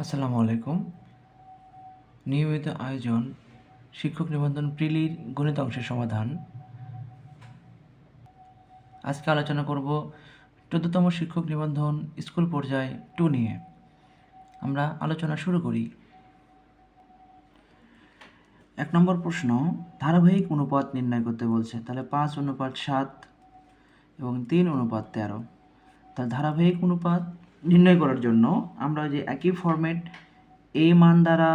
আসসালামু আলাইকুম। নিয়মিত আয়োজন, শিক্ষক নিবন্ধন প্রিলির গণিত অংশের সমাধান। আজকে আলোচনা করব চোদ্দতম শিক্ষক নিবন্ধন স্কুল পর্যায়ে টু নিয়ে। আমরা আলোচনা শুরু করি। এক নম্বর প্রশ্ন, ধারাবাহিক অনুপাত নির্ণয় করতে বলছে, তাহলে পাঁচ অনুপাত সাত এবং তিন অনুপাত তেরো। তাহলে ধারাবাহিক অনুপাত নির্ণয় করার জন্য আমরা যে একই ফরম্যাট এই মান দ্বারা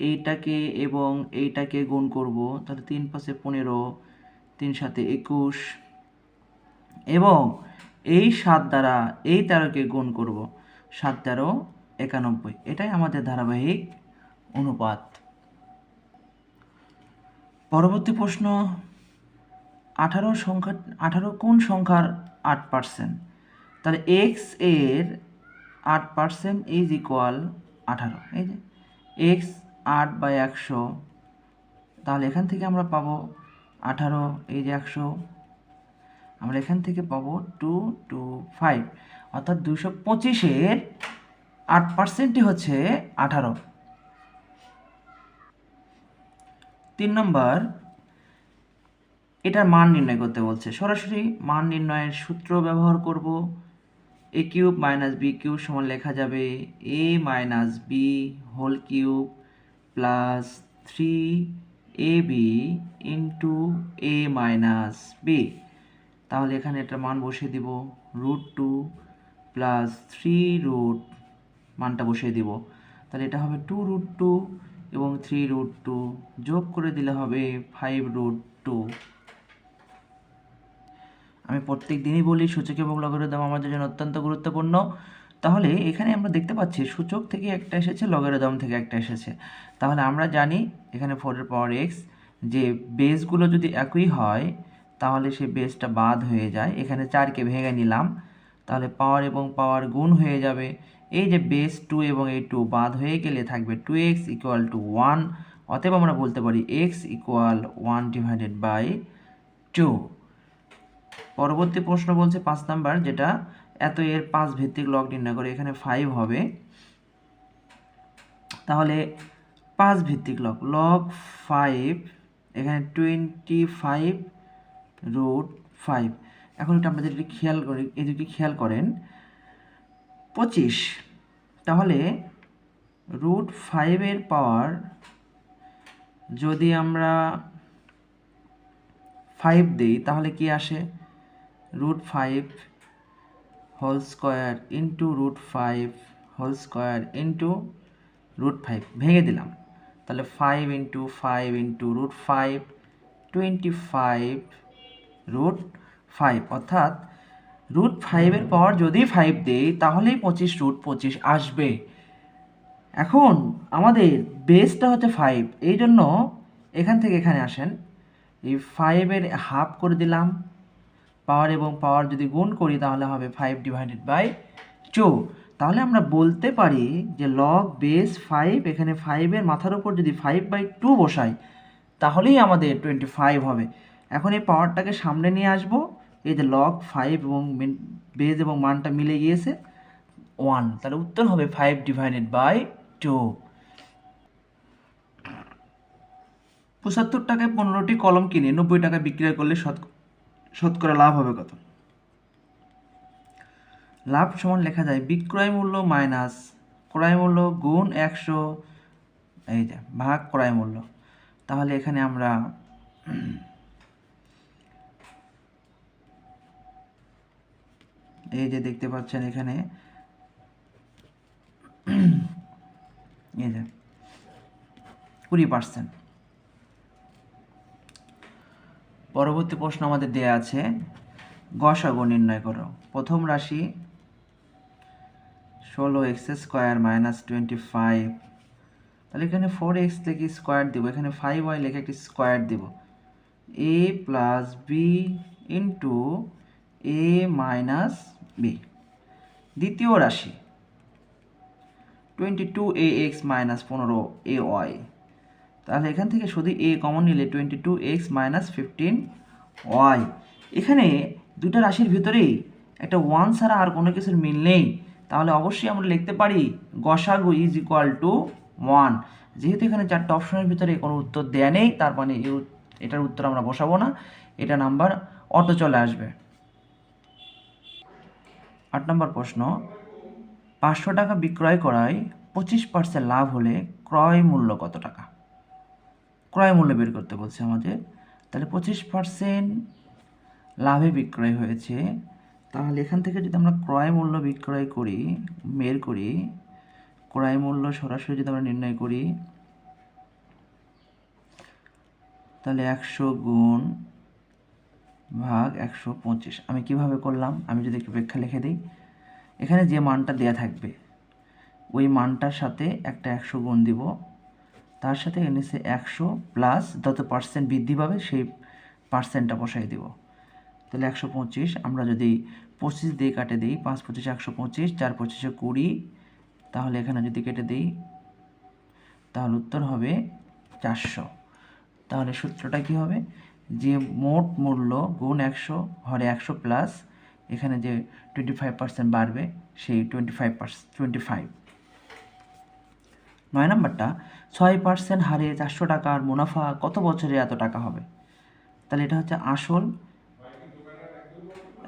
এইটাকে এবং এইটাকে গুণ করব, তাহলে তিন পাশে পনেরো, তিন সাথে একুশ, এবং এই সাত দ্বারা এই তেরোকে গুণ করব, সাত তেরো একানব্বই। এটাই আমাদের ধারাবাহিক অনুপাত। পরবর্তী প্রশ্ন, আঠারো সংখ্যা আঠারো কোন সংখ্যার আট পার্সেন্ট তাহলে এক্সের আট পার্সেন্ট ইজ ইকুয়াল আঠারো। এই যে এক্স আট বাই একশো, তাহলে এখান থেকে আমরা পাবো আঠারো, এই যে একশো। আমরা এখান থেকে পাবো টু টু ফাইভ অর্থাৎ দুশো পঁচিশের আট পার্সেন্টই হচ্ছে আঠারো। তিন নম্বর, এটার মান নির্ণয় করতে বলছে। সরাসরি মান নির্ণয়ের সূত্র ব্যবহার করব। A cube minus B cube সমান লেখা যাবে A minus B whole cube plus three A B into A minus B তাহলে এখানে একটা মান বসিয়ে দিব root two plus three root মানটা বসিয়ে দিব। তাহলে এটা হবে টু রুট টু এবং থ্রি রুট টু যোগ করে দিলে হবে ফাইভ রুট টু আমি প্রত্যেক দিনই বলি, সূচক এবং লগারিদম আমাদের জন্য অত্যন্ত গুরুত্বপূর্ণ। তাহলে এখানে আমরা দেখতে পাচ্ছি, সূচক থেকে একটা এসেছে লগারিদম থেকে একটা এসেছে। তাহলে আমরা জানি এখানে ফোরের পাওয়ার এক্স যে বেসগুলো যদি একই হয়, তাহলে সেই বেসটা বাদ হয়ে যায়। এখানে চারকে ভেঙে নিলাম। তাহলে পাওয়ার এবং পাওয়ার গুণ হয়ে যাবে। এই যে বেস টু এবং এই টু বাদ হয়ে গেলে থাকবে two x equal to one অতএব আমরা বলতে পারি x equal one divided by two পরবর্তী প্রশ্ন বলছে পাঁচ নাম্বার, যেটা এত এর পাঁচ ভিত্তিক লগ নির্ণয় করে এখানে ফাইভ হবে। তাহলে পাঁচ ভিত্তিক লগ লগ ফাইভ এখানে টোয়েন্টি ফাইভ রুট ফাইভ এখন একটু আমরা যদি খেয়াল করি, এই যদি খেয়াল করেন। পঁচিশ, তাহলে রুট ফাইভের পাওয়ার যদি আমরা ফাইভ দিই, তাহলে কি আসে? Root five whole square into root five whole square into root five ভেঙে দিলাম। তাহলে five into five into root five twenty five root five অর্থাৎ রুট ফাইভের পাওয়ার যদি ফাইভ দেই, তাহলেই পঁচিশ রুট পঁচিশ আসবে। এখন আমাদের বেসটা হচ্ছে ফাইভ এই জন্য এখান থেকে এখানে আসেন। এই ফাইভের হাফ করে দিলাম। পাওয়ার এবং পাওয়ার যদি গুণ করি তাহলে হবে ফাইভ ডিভাইডেড বাই টু তাহলে আমরা বলতে পারি যে লগ বেস ফাইভ এখানে ফাইভের মাথার উপর যদি ফাইভ বাই টু বসাই, তাহলেই আমাদের টোয়েন্টি ফাইভ হবে। এখন এই পাওয়ারটাকে সামনে নিয়ে আসব। এই যে লগ ফাইভ এবং বেস এবং মানটা মিলে গিয়েছে ওয়ান তাহলে উত্তর হবে ফাইভ ডিভাইডেড বাই টু পঁচাত্তর টাকায় পনেরোটি কলম কিনে নব্বই টাকা বিক্রয় করলে শত শতকরা লাভ হবে কত? লাভ সমান লেখা যায় বিক্রয় মূল্য মাইনাস ক্রয় মূল্য গুণ একশো, এই যে, ভাগ ক্রয় মূল্য। তাহলে এখানে আমরা এই যে দেখতে পাচ্ছেন এখানে, এই যে কুড়ি পার্সেন্ট। পরবর্তী প্রশ্ন আমাদের দেয়া আছে গসাগু নির্ণয় করো। প্রথম রাশি ষোলো x square minus twenty five. তাহলে এখানে ফোর এক্স থেকে স্কোয়ার দিব, এখানে ফাইভ ওয়াই লেখে একটি স্কোয়ার দিব। A plus B into A minus B দ্বিতীয় রাশি, twenty two A x minus পনেরো এ ওয়াই তাহলে এখান থেকে শুধু এ কমন নিলে twenty two x minus fifteen Y এখানে দুটা রাশির ভিতরেই একটা ওয়ান ছাড়া আর কোনো কিছুর মিল নেই। তাহলে অবশ্যই আমরা লিখতে পারি গসাগু ইজ ইকুয়াল টু ওয়ান যেহেতু এখানে চারটে অপশনের ভিতরে কোনো উত্তর দেয়া নেই, তার মানে এটার উত্তর আমরা বসাবো না। এটা নাম্বার অটো চলে আসবে। আট নম্বর প্রশ্ন, পাঁচশো টাকা বিক্রয় করায় পঁচিশ পার্সেন্ট লাভ হলে ক্রয় মূল্য কত টাকা? ক্রয় মূল্য বের করতে বলছে আমাদের। তাহলে পঁচিশ পার্সেন্ট লাভে বিক্রয় হয়েছে। তাহলে এখান থেকে যদি আমরা ক্রয় মূল্য বিক্রয় করি, বের করি ক্রয় মূল্য সরাসরি যদি আমরা নির্ণয় করি, তাহলে একশো গুণ ভাগ একশো পঁচিশ। আমি কীভাবে করলাম? আমি যদি একটু ব্যাখ্যা লিখে দিই। এখানে যে মানটা দেয়া থাকবে, ওই মানটার সাথে একটা একশো গুণ দিব। তার সাথে এনেছে একশো প্লাস যত পার্সেন্ট বৃদ্ধি পাবে সেই পার্সেন্টটা বসাই দিব। তাহলে একশো পঁচিশ, আমরা যদি পঁচিশ দিয়ে কাটে দিই, পাঁচ পঁচিশ, একশো পঁচিশ, চার পঁচিশে কুড়ি, তাহলে এখানে যদি কেটে দিই, তাহলে উত্তর হবে চারশো। তাহলে সূত্রটা কি হবে? যে মোট মূল্য গুণ একশো হরে একশো প্লাস এখানে যে টোয়েন্টি ফাইভ পার্সেন্ট বাড়বে, সেই twenty five percent twenty five নয় নাম্বারটা, ছয় পার্সেন্ট হারে চারশো টাকার মুনাফা কত বছরে এত টাকা হবে? তাহলে এটা হচ্ছে আসল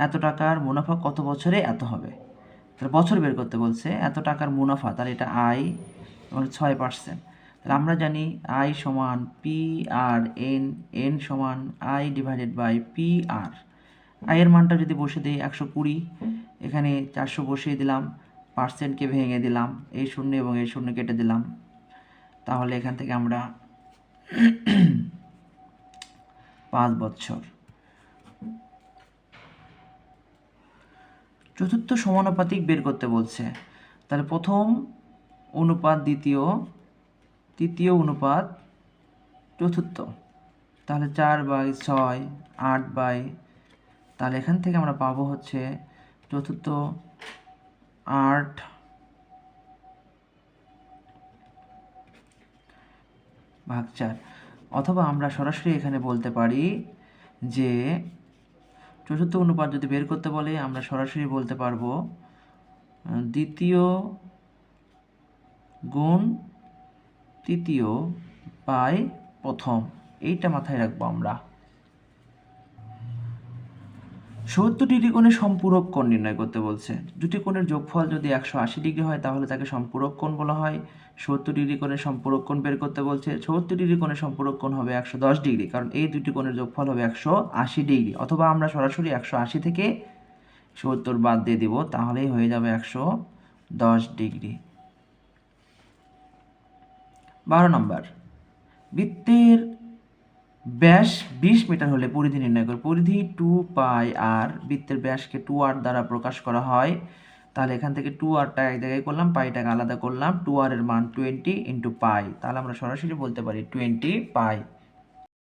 এত টাকার মুনাফা কত বছরে এত হবে? তাহলে বছর বের করতে বলছে, এত টাকার মুনাফা, তাহলে এটা আয় এবং ছয় পার্সেন্ট। তাহলে আমরা জানি আই সমান পি আর এন এন সমান I divided by P R আয়ের মানটা যদি বসে দিই একশো কুড়ি, এখানে চারশো বসিয়ে দিলাম পার্সেন্টকে ভেঙে দিলাম, এই শূন্য এবং এই শূন্য কেটে দিলাম। তাহলে এখান থেকে আমরা পাঁচ বছর চতুর্থ সমানুপাতিক বের করতে বলছে। তাহলে প্রথম অনুপাত দ্বিতীয়, তৃতীয় অনুপাত চতুর্থ। তাহলে চার বাই ছয়, আট বাই, তাহলে এখান থেকে আমরা পাবো হচ্ছে চতুর্থ আট। ভাগ চার। অথবা আমরা সরাসরি এখানে বলতে পারি যে চতুর্থ অনুপাত যদি বের করতে বলে, আমরা সরাসরি বলতে পারব দ্বিতীয় গুণ তৃতীয় বাই প্রথম। এইটা মাথায় রাখব আমরা। সত্তর ডিগ্রি কোণের সম্পূরক কোণ নির্ণয় করতে বলছে। দুটি কোণের যোগফল যদি একশো আশি ডিগ্রি হয়, তাহলে তাকে সম্পূরক কোণ বলা হয়। সত্তর ডিগ্রি কোণের সম্পূরক কোণ বের করতে বলছে। সত্তর ডিগ্রি কোণের সম্পূরক কোণ হবে একশো দশ ডিগ্রি, কারণ এই দুটি কোণের যোগফল হবে একশো আশি ডিগ্রি। অথবা আমরা সরাসরি একশো আশি থেকে সত্তর বাদ দিয়ে দিব, তাহলেই হয়ে যাবে একশো দশ ডিগ্রি। বারো নম্বর, বৃত্তের ব্যাস বিশ মিটার হলে পরিধি নির্ণয় করো। পরিধি টু পাই আর বৃত্তের ব্যাসকে টু আর দ্বারা প্রকাশ করা হয়। তাহলে এখান থেকে টু আরটা এক জায়গায় করলাম, পাইটাকে আলাদা করলাম। টু আরের মান টোয়েন্টি ইন্টু পাই তাহলে আমরা সরাসরি বলতে পারি টোয়েন্টি পাই